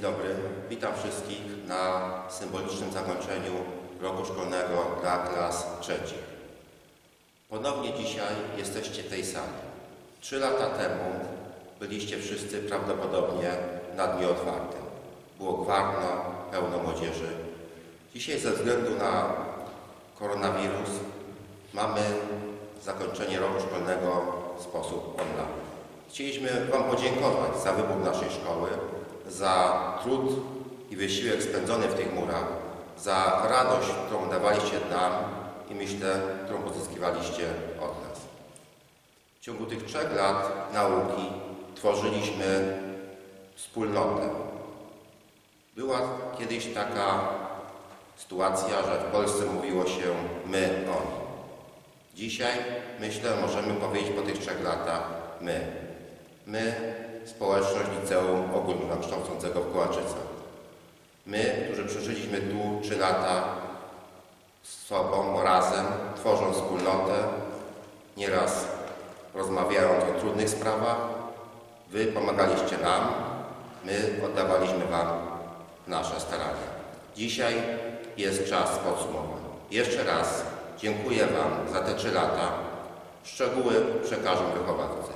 dobry. Witam wszystkich na symbolicznym zakończeniu roku szkolnego dla klas trzecich. Ponownie dzisiaj jesteście tej sali. Trzy lata temu byliście wszyscy prawdopodobnie na dniu otwartym. Było gwarno, pełno młodzieży. Dzisiaj ze względu na koronawirus mamy zakończenie roku szkolnego w sposób online. Chcieliśmy Wam podziękować za wybór naszej szkoły, za trud i wysiłek spędzony w tych murach, za radość, którą dawaliście nam i myślę, którą pozyskiwaliście od nas. W ciągu tych trzech lat nauki tworzyliśmy wspólnotę. Była kiedyś taka sytuacja, że w Polsce mówiło się my, oni. Dzisiaj, myślę, możemy powiedzieć po tych trzech latach my. My, społeczność liceum ogólnokształcącego w Kołaczycach. My, którzy przeżyliśmy tu trzy lata z sobą, razem, tworząc wspólnotę, nieraz rozmawiając o trudnych sprawach, Wy pomagaliście nam, my oddawaliśmy Wam nasze starania. Dzisiaj jest czas podsumowań. Jeszcze raz dziękuję Wam za te trzy lata. Szczegóły przekażą wychowawcy.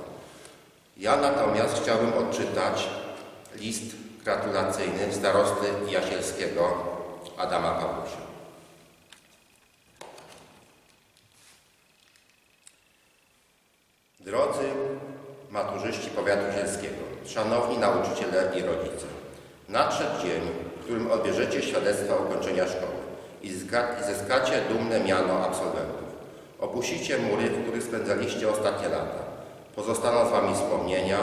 Ja natomiast chciałbym odczytać list gratulacyjny starosty Jasielskiego Adama Pawlusia. Drodzy maturzyści powiatu zielskiego, szanowni nauczyciele i rodzice, nadszedł dzień, w którym odbierzecie świadectwa ukończenia szkoły i zyskacie dumne miano absolwentów. Opuścicie mury, w których spędzaliście ostatnie lata. Pozostaną z Wami wspomnienia,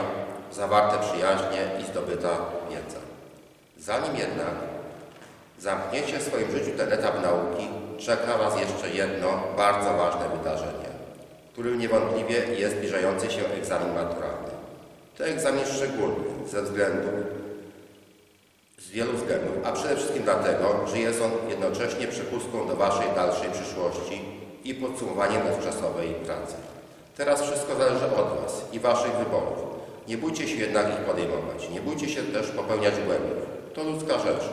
zawarte przyjaźnie i zdobyta wiedza. Zanim jednak zamkniecie w swoim życiu ten etap nauki, czeka Was jeszcze jedno bardzo ważne wydarzenie, którym niewątpliwie jest zbliżający się egzamin maturalny. To egzamin szczególny ze względu, z wielu względów, a przede wszystkim dlatego, że jest on jednocześnie przepustką do Waszej dalszej przyszłości i podsumowaniem dotychczasowej pracy. Teraz wszystko zależy od Was i Waszych wyborów. Nie bójcie się jednak ich podejmować. Nie bójcie się też popełniać błędów. To ludzka rzecz,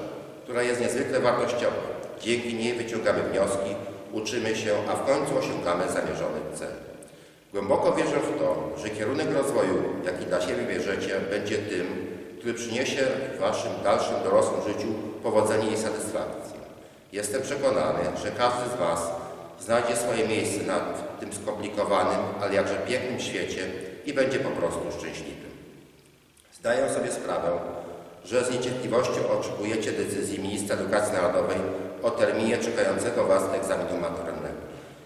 która jest niezwykle wartościowa. Dzięki niej wyciągamy wnioski, uczymy się, a w końcu osiągamy zamierzony cel. Głęboko wierzę w to, że kierunek rozwoju, jaki dla siebie bierzecie, będzie tym, który przyniesie w Waszym dalszym dorosłym życiu powodzenie i satysfakcję. Jestem przekonany, że każdy z Was znajdzie swoje miejsce na tym skomplikowanym, ale jakże pięknym świecie i będzie po prostu szczęśliwym. Zdaję sobie sprawę, że z niecierpliwością oczekujecie decyzji ministra edukacji narodowej o terminie czekającego Was egzaminu maturalnego.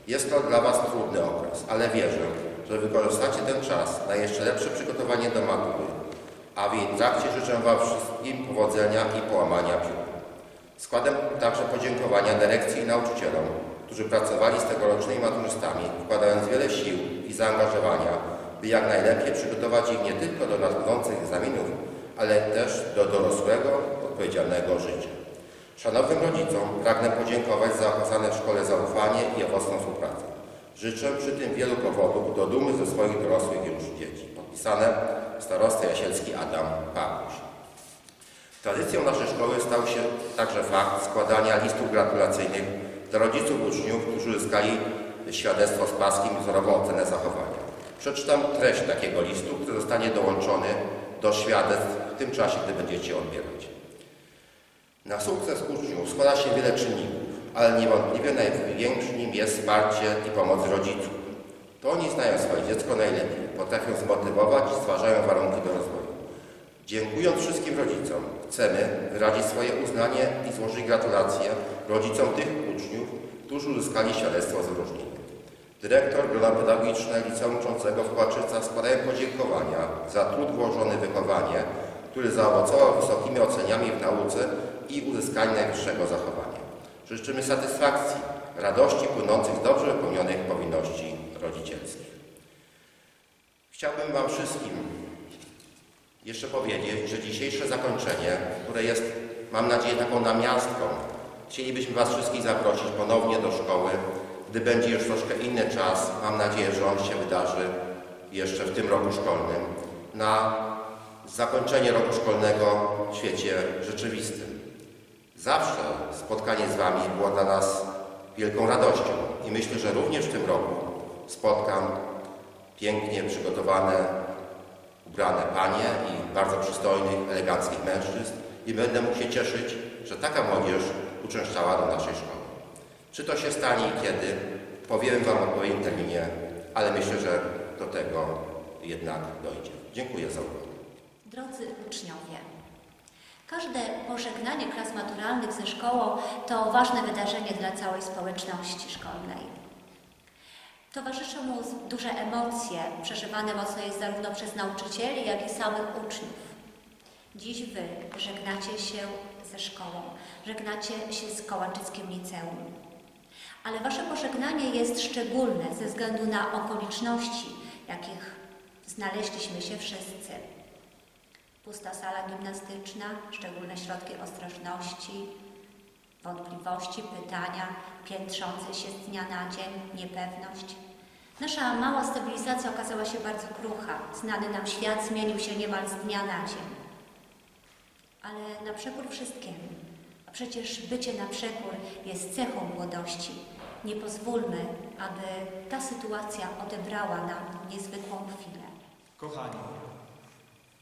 Jest to dla Was trudny okres, ale wierzę, że wykorzystacie ten czas na jeszcze lepsze przygotowanie do matury, a w jej trakcie życzę Wam wszystkim powodzenia i połamania piór. Składam także podziękowania dyrekcji i nauczycielom, którzy pracowali z tegorocznymi maturzystami, wkładając wiele sił i zaangażowania, by jak najlepiej przygotować ich nie tylko do nadchodzących egzaminów, ale też do dorosłego, odpowiedzialnego życia. Szanownym rodzicom pragnę podziękować za okazane w szkole zaufanie i owocną współpracę. Życzę przy tym wielu powodów do dumy ze swoich dorosłych już dzieci. Podpisane starosta jasielski Adam Pawluś. Tradycją naszej szkoły stał się także fakt składania listów gratulacyjnych dla rodziców uczniów, którzy uzyskali świadectwo z paskiem i wzorową ocenę zachowania. Przeczytam treść takiego listu, który zostanie dołączony do świadectw w tym czasie, gdy będziecie odbierać. Na sukces uczniów składa się wiele czynników, ale niewątpliwie największym nim jest wsparcie i pomoc rodziców. To oni znają swoje dziecko najlepiej, potrafią zmotywować i stwarzają warunki do rozwoju. Dziękując wszystkim rodzicom, chcemy wyrazić swoje uznanie i złożyć gratulacje rodzicom tych uczniów, którzy uzyskali świadectwo z wyróżnienia. Dyrektor Grona Pedagogiczne Liceum Uczącego w Płaczycach składają podziękowania za trud włożony w wychowanie, który zaowocował wysokimi oceniami w nauce i uzyskanie najwyższego zachowania. Życzymy satysfakcji, radości płynących z dobrze wypełnionych powinności rodzicielskich. Chciałbym Wam wszystkim jeszcze powiedzieć, że dzisiejsze zakończenie, które jest, mam nadzieję, taką namiastką, chcielibyśmy Was wszystkich zaprosić ponownie do szkoły, gdy będzie już troszkę inny czas, mam nadzieję, że on się wydarzy jeszcze w tym roku szkolnym, na zakończenie roku szkolnego w świecie rzeczywistym. Zawsze spotkanie z Wami było dla nas wielką radością i myślę, że również w tym roku spotkam pięknie przygotowane, ubrane panie i bardzo przystojnych, eleganckich mężczyzn i będę mógł się cieszyć, że taka młodzież uczęszczała do naszej szkoły. Czy to się stanie i kiedy? Powiem Wam o odpowiednim terminie, ale myślę, że do tego jednak dojdzie. Dziękuję za uwagę. Drodzy uczniowie, każde pożegnanie klas maturalnych ze szkołą to ważne wydarzenie dla całej społeczności szkolnej. Towarzyszą mu duże emocje, przeżywane mocno jest zarówno przez nauczycieli, jak i samych uczniów. Dziś Wy żegnacie się ze szkołą, żegnacie się z Kołaczyckim Liceum. Ale Wasze pożegnanie jest szczególne ze względu na okoliczności, jakich znaleźliśmy się wszyscy. Pusta sala gimnastyczna, szczególne środki ostrożności, wątpliwości, pytania, piętrzące się z dnia na dzień, niepewność. Nasza mała stabilizacja okazała się bardzo krucha. Znany nam świat zmienił się niemal z dnia na dzień. Ale na przekór wszystkiemu, a przecież bycie na przekór jest cechą młodości. Nie pozwólmy, aby ta sytuacja odebrała nam niezwykłą chwilę. Kochani,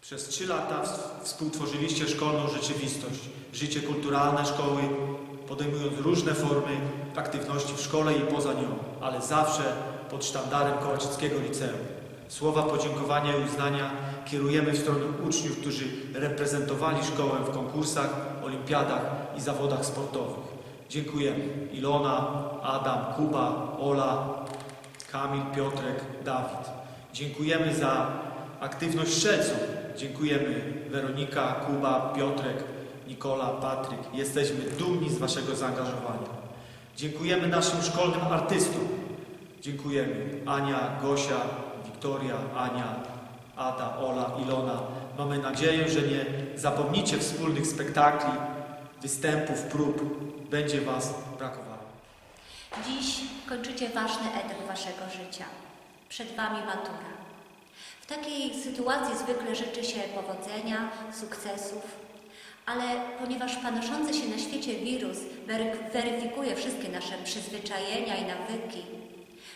przez trzy lata współtworzyliście szkolną rzeczywistość, życie kulturalne szkoły, podejmując różne formy aktywności w szkole i poza nią, ale zawsze pod sztandarem Kołaczyckiego Liceum. Słowa podziękowania i uznania kierujemy w stronę uczniów, którzy reprezentowali szkołę w konkursach, olimpiadach i zawodach sportowych. Dziękujemy Ilona, Adam, Kuba, Ola, Kamil, Piotrek, Dawid. Dziękujemy za aktywność strzelców. Dziękujemy Weronika, Kuba, Piotrek, Nikola, Patryk. Jesteśmy dumni z Waszego zaangażowania. Dziękujemy naszym szkolnym artystom. Dziękujemy Ania, Gosia, Wiktoria, Ania, Ada, Ola, Ilona. Mamy nadzieję, że nie zapomnicie wspólnych spektakli, występów, prób. Będzie Was brakowało. Dziś kończycie ważny etap waszego życia. Przed wami matura. W takiej sytuacji zwykle życzy się powodzenia, sukcesów, ale ponieważ panoszący się na świecie wirus wery- weryfikuje wszystkie nasze przyzwyczajenia i nawyki,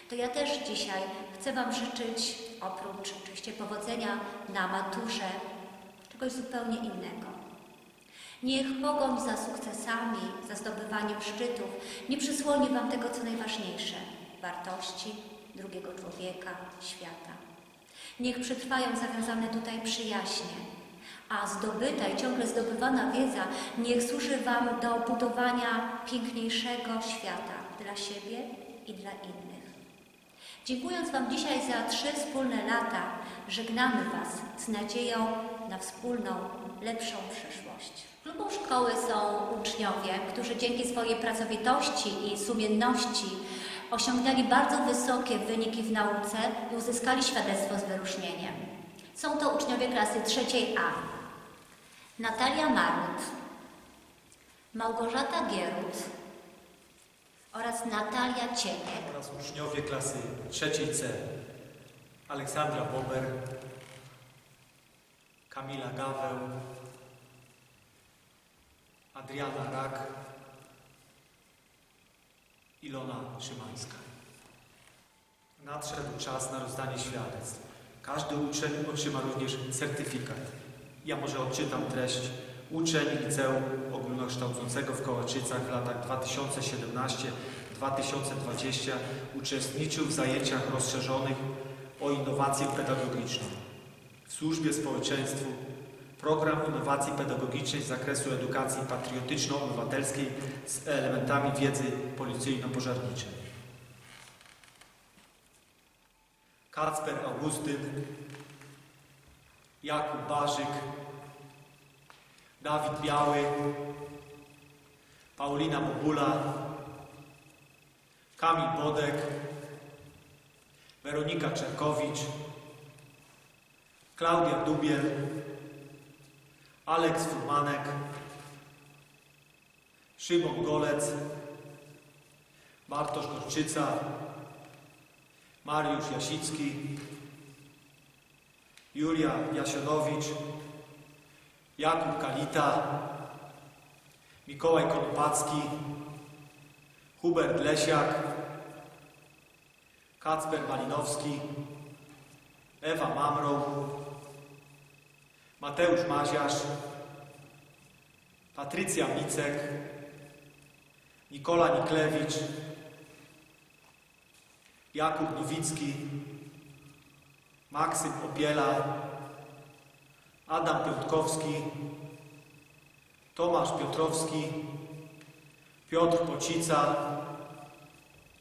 to ja też dzisiaj chcę Wam życzyć, oprócz oczywiście powodzenia na maturze, czegoś zupełnie innego. Niech pogoń za sukcesami, za zdobywaniem szczytów nie przysłoni Wam tego, co najważniejsze wartości drugiego człowieka, świata. Niech przetrwają zawiązane tutaj przyjaźnie, a zdobyta i ciągle zdobywana wiedza niech służy Wam do budowania piękniejszego świata dla siebie i dla innych. Dziękując Wam dzisiaj za trzy wspólne lata, żegnamy Was z nadzieją na wspólną, lepszą przyszłość. Klubą szkoły są uczniowie, którzy dzięki swojej pracowitości i sumienności osiągnęli bardzo wysokie wyniki w nauce i uzyskali świadectwo z wyróżnieniem. Są to uczniowie klasy trzeciej A. Natalia Marut, Małgorzata Gierut oraz Natalia Cieniek. oraz uczniowie klasy trzeciej C. Aleksandra Bober, Kamila Gaweł, Adriana Rak, Ilona Szymańska. Nadszedł czas na rozdanie świadectw. Każdy uczeń otrzyma również certyfikat. Ja może odczytam treść. Uczeń Liceum Ogólnokształcącego w Kołaczycach w latach 2017-2020 uczestniczył w zajęciach rozszerzonych o innowację pedagogiczną w służbie społeczeństwu, program innowacji pedagogicznej z zakresu edukacji patriotyczno-obywatelskiej z elementami wiedzy policyjno-pożarniczej. Kacper Augustyn, Jakub Barzyk, Dawid Biały, Paulina Bobula, Kamil Bodek, Weronika Czerkowicz, Klaudia Dubiel, Aleks Furmanek, Szymon Golec, Bartosz Gorczyca, Mariusz Jasicki, Julia Jasionowicz, Jakub Kalita, Mikołaj Konopacki, Hubert Lesiak, Kacper Malinowski, Ewa Mamrow, Mateusz Maziarz, Patrycja Micek, Nikola Niklewicz, Jakub Nowicki, Maksym Opiela, Adam Piątkowski, Tomasz Piotrowski, Piotr Pocica,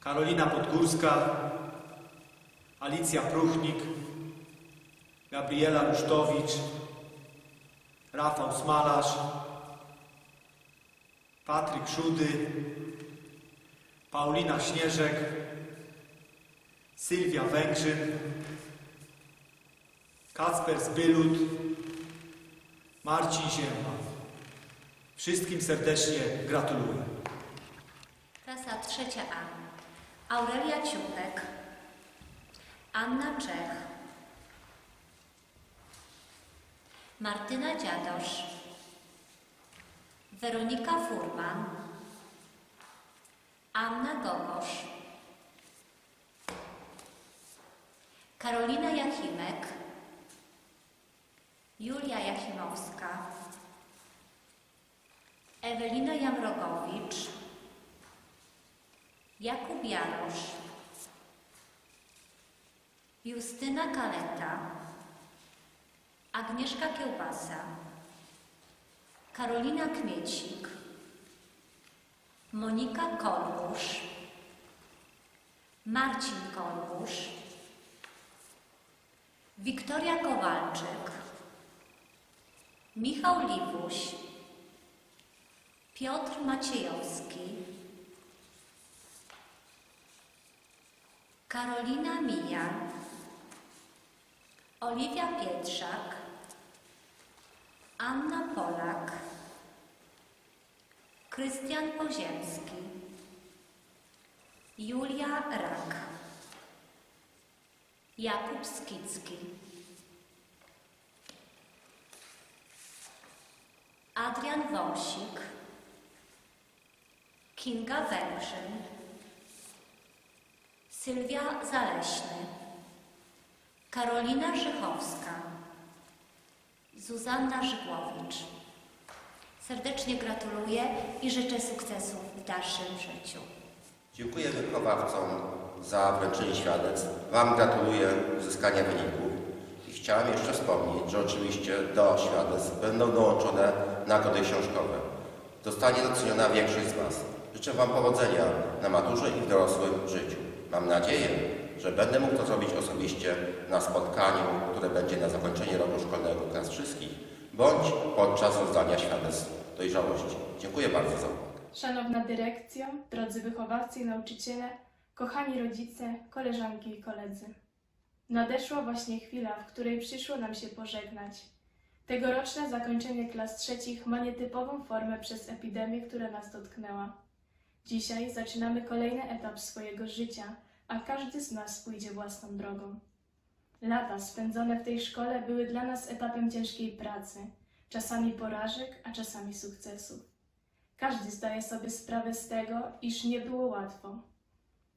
Karolina Podgórska, Alicja Pruchnik, Gabriela Rusztowicz, Rafał Smalarz, Patryk Szudy, Paulina Śnieżek, Sylwia Węgrzyn, Kacper Zbylut, Marcin Ziemba. Wszystkim serdecznie gratuluję. Klasa trzecia A. Aurelia Ciupek, Anna Czech, Martyna Dziadosz, Weronika Furman, Anna Gogosz, Karolina Jachimek, Julia Jachimowska, Ewelina Jamrogowicz, Jakub Jarosz, Justyna Kaleta, Agnieszka Kiełbasa, Karolina Kmiecik, Monika Kolbusz, Marcin Kolbusz, Wiktoria Kowalczyk, Michał Liwuś, Piotr Maciejowski, Karolina Mija, Oliwia Pietrzak, Anna Polak, Krystian Poziemski, Julia Rak, Jakub Skicki, Adrian Wąsik, Kinga Węgrzyn, Sylwia Zaleśny, Karolina Żychowska, Zuzanna Żygłowicz. Serdecznie gratuluję i życzę sukcesów w dalszym życiu. Dziękuję wychowawcom za wręczenie świadectw. Wam gratuluję uzyskania wyników. I chciałem jeszcze wspomnieć, że oczywiście do świadectw będą dołączone nagrody książkowe. Zostanie doceniona większość z Was. Życzę Wam powodzenia na maturze i w dorosłym życiu. Mam nadzieję, że będę mógł to zrobić osobiście na spotkaniu, które będzie na zakończenie roku szkolnego dla nas wszystkich, bądź podczas rozdania świadectw dojrzałości. Dziękuję bardzo za uwagę. Szanowna dyrekcjo, drodzy wychowawcy i nauczyciele, kochani rodzice, koleżanki i koledzy. Nadeszła właśnie chwila, w której przyszło nam się pożegnać. Tegoroczne zakończenie klas trzecich ma nietypową formę przez epidemię, która nas dotknęła. Dzisiaj zaczynamy kolejny etap swojego życia, a każdy z nas pójdzie własną drogą. Lata spędzone w tej szkole były dla nas etapem ciężkiej pracy, czasami porażek, a czasami sukcesów. Każdy zdaje sobie sprawę z tego, iż nie było łatwo.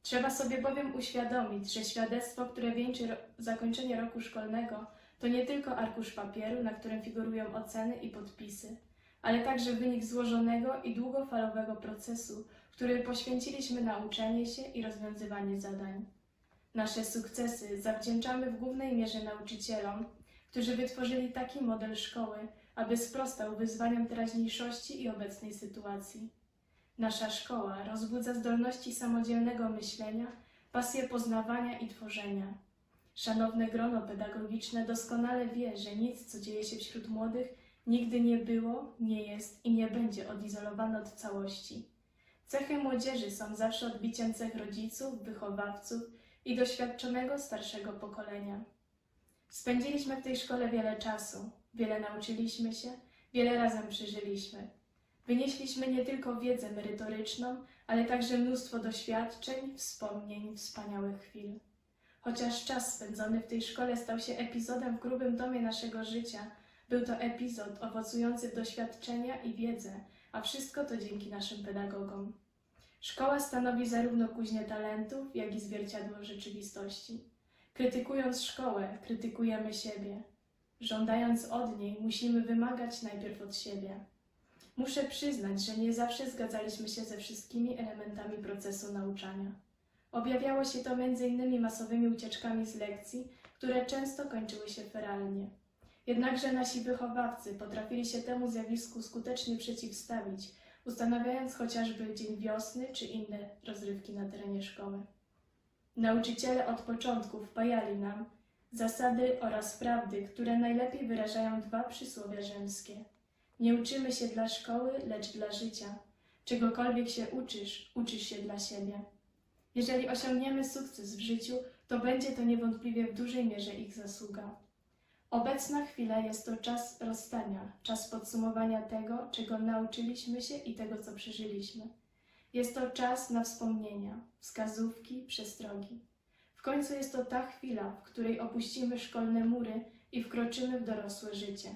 Trzeba sobie bowiem uświadomić, że świadectwo, które wieńczy ro- zakończenie roku szkolnego, to nie tylko arkusz papieru, na którym figurują oceny i podpisy, ale także wynik złożonego i długofalowego procesu, który poświęciliśmy na uczenie się i rozwiązywanie zadań. Nasze sukcesy zawdzięczamy w głównej mierze nauczycielom, którzy wytworzyli taki model szkoły, aby sprostał wyzwaniom teraźniejszości i obecnej sytuacji. Nasza szkoła rozbudza zdolności samodzielnego myślenia, pasję poznawania i tworzenia. Szanowne grono pedagogiczne doskonale wie, że nic, co dzieje się wśród młodych, nigdy nie było, nie jest i nie będzie odizolowane od całości. Cechy młodzieży są zawsze odbiciem cech rodziców, wychowawców i doświadczonego starszego pokolenia. Spędziliśmy w tej szkole wiele czasu, wiele nauczyliśmy się, wiele razem przeżyliśmy. Wynieśliśmy nie tylko wiedzę merytoryczną, ale także mnóstwo doświadczeń, wspomnień, wspaniałych chwil. Chociaż czas spędzony w tej szkole stał się epizodem w grubym domie naszego życia, Był to epizod owocujący w doświadczenia i wiedzę, a wszystko to dzięki naszym pedagogom. Szkoła stanowi zarówno kuźnię talentów, jak i zwierciadło rzeczywistości. Krytykując szkołę, krytykujemy siebie. Żądając od niej, musimy wymagać najpierw od siebie. Muszę przyznać, że nie zawsze zgadzaliśmy się ze wszystkimi elementami procesu nauczania. Objawiało się to m.in. masowymi ucieczkami z lekcji, które często kończyły się feralnie. Jednakże nasi wychowawcy potrafili się temu zjawisku skutecznie przeciwstawić, ustanawiając chociażby Dzień Wiosny czy inne rozrywki na terenie szkoły. Nauczyciele od początku wpajali nam zasady oraz prawdy, które najlepiej wyrażają dwa przysłowia rzymskie. Nie uczymy się dla szkoły, lecz dla życia. Czegokolwiek się uczysz, uczysz się dla siebie. Jeżeli osiągniemy sukces w życiu, to będzie to niewątpliwie w dużej mierze ich zasługa. Obecna chwila jest to czas rozstania, czas podsumowania tego, czego nauczyliśmy się i tego, co przeżyliśmy. Jest to czas na wspomnienia, wskazówki, przestrogi. W końcu jest to ta chwila, w której opuścimy szkolne mury i wkroczymy w dorosłe życie.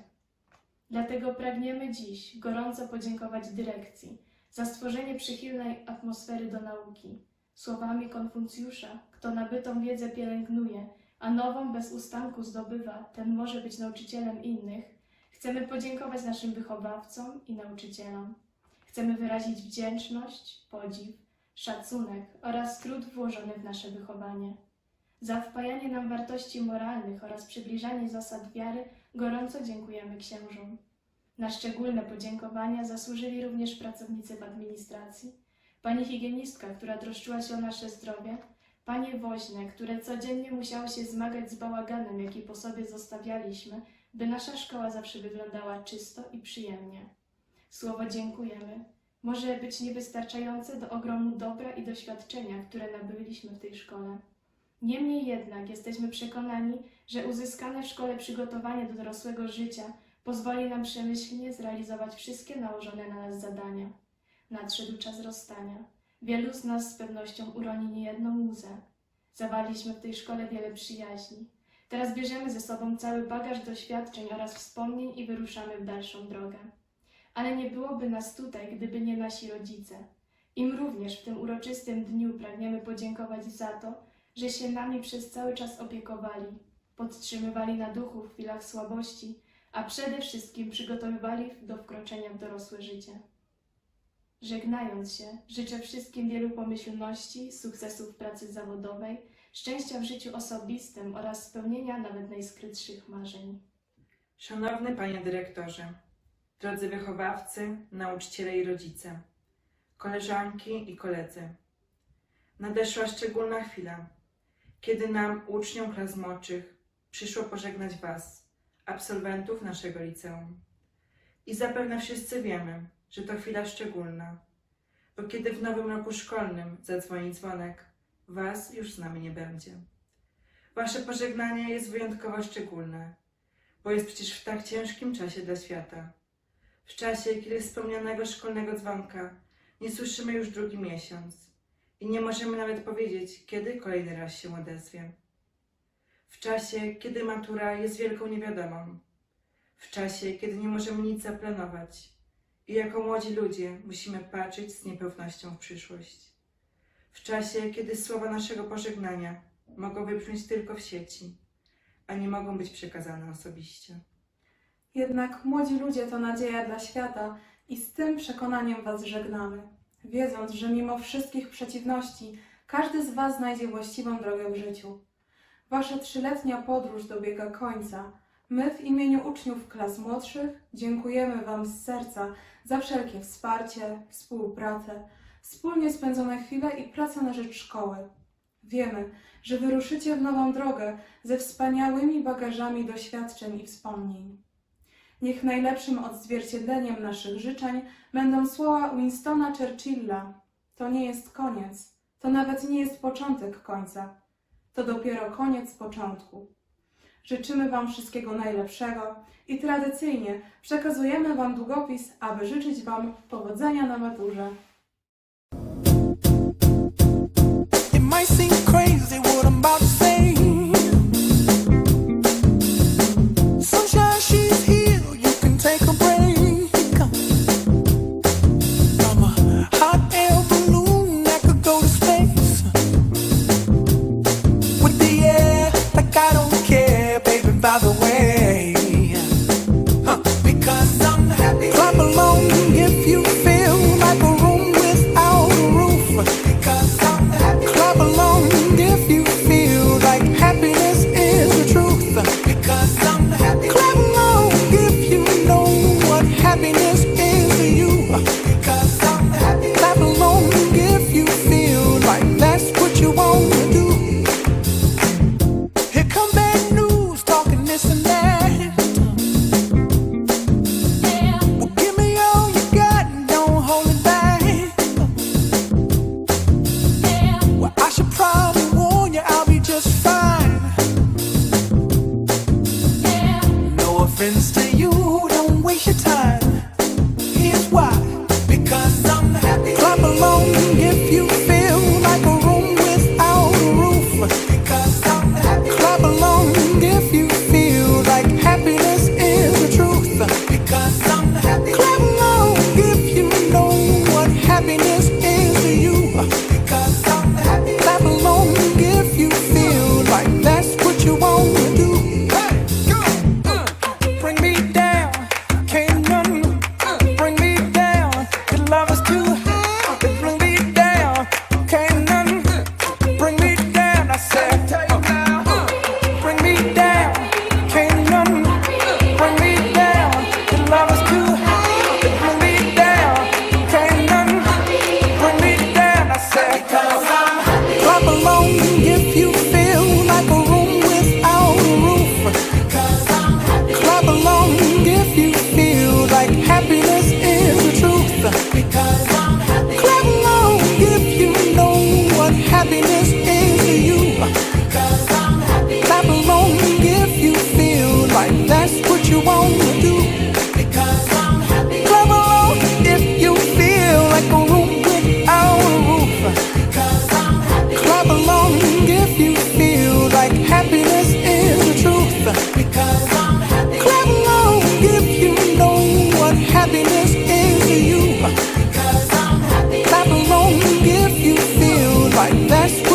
Dlatego pragniemy dziś gorąco podziękować dyrekcji za stworzenie przychylnej atmosfery do nauki. Słowami Konfucjusza, kto nabytą wiedzę pielęgnuje, a nową bez ustanku zdobywa, ten może być nauczycielem innych, chcemy podziękować naszym wychowawcom i nauczycielom. Chcemy wyrazić wdzięczność, podziw, szacunek oraz trud włożony w nasze wychowanie. Za wpajanie nam wartości moralnych oraz przybliżanie zasad wiary gorąco dziękujemy księżom. Na szczególne podziękowania zasłużyli również pracownicy w administracji, pani higienistka, która troszczyła się o nasze zdrowie, panie woźne, które codziennie musiały się zmagać z bałaganem, jaki po sobie zostawialiśmy, by nasza szkoła zawsze wyglądała czysto i przyjemnie. Słowo dziękujemy może być niewystarczające do ogromu dobra i doświadczenia, które nabyliśmy w tej szkole. Niemniej jednak jesteśmy przekonani, że uzyskane w szkole przygotowanie do dorosłego życia pozwoli nam przemyślnie zrealizować wszystkie nałożone na nas zadania. Nadszedł czas rozstania. Wielu z nas z pewnością uroni niejedną łzę. Zawarliśmy w tej szkole wiele przyjaźni. Teraz bierzemy ze sobą cały bagaż doświadczeń oraz wspomnień i wyruszamy w dalszą drogę. Ale nie byłoby nas tutaj, gdyby nie nasi rodzice. Im również w tym uroczystym dniu pragniemy podziękować za to, że się nami przez cały czas opiekowali, podtrzymywali na duchu w chwilach słabości, a przede wszystkim przygotowywali do wkroczenia w dorosłe życie. Żegnając się, życzę wszystkim wielu pomyślności, sukcesów w pracy zawodowej, szczęścia w życiu osobistym oraz spełnienia nawet najskrytszych marzeń. Szanowny Panie Dyrektorze, drodzy wychowawcy, nauczyciele i rodzice, koleżanki i koledzy, nadeszła szczególna chwila, kiedy nam, uczniom klas młodszych, przyszło pożegnać Was, absolwentów naszego liceum. I zapewne wszyscy wiemy, że to chwila szczególna, bo kiedy w nowym roku szkolnym zadzwoni dzwonek, Was już z nami nie będzie. Wasze pożegnanie jest wyjątkowo szczególne, bo jest przecież w tak ciężkim czasie dla świata. W czasie, kiedy wspomnianego szkolnego dzwonka nie słyszymy już drugi miesiąc i nie możemy nawet powiedzieć, kiedy kolejny raz się odezwie. W czasie, kiedy matura jest wielką niewiadomą. W czasie, kiedy nie możemy nic zaplanować i jako młodzi ludzie musimy patrzeć z niepewnością w przyszłość. W czasie, kiedy słowa naszego pożegnania mogą wybrzmieć tylko w sieci, a nie mogą być przekazane osobiście. Jednak młodzi ludzie to nadzieja dla świata i z tym przekonaniem Was żegnamy, wiedząc, że mimo wszystkich przeciwności każdy z Was znajdzie właściwą drogę w życiu. Wasza trzyletnia podróż dobiega końca. My w imieniu uczniów klas młodszych dziękujemy Wam z serca za wszelkie wsparcie, współpracę, wspólnie spędzone chwile i pracę na rzecz szkoły. Wiemy, że wyruszycie w nową drogę ze wspaniałymi bagażami doświadczeń i wspomnień. Niech najlepszym odzwierciedleniem naszych życzeń będą słowa Winstona Churchilla. To nie jest koniec, to nawet nie jest początek końca, to dopiero koniec początku. Życzymy Wam wszystkiego najlepszego i tradycyjnie przekazujemy Wam długopis, aby życzyć Wam powodzenia na maturze. It might seem crazy what I'm about to say. why. right. That's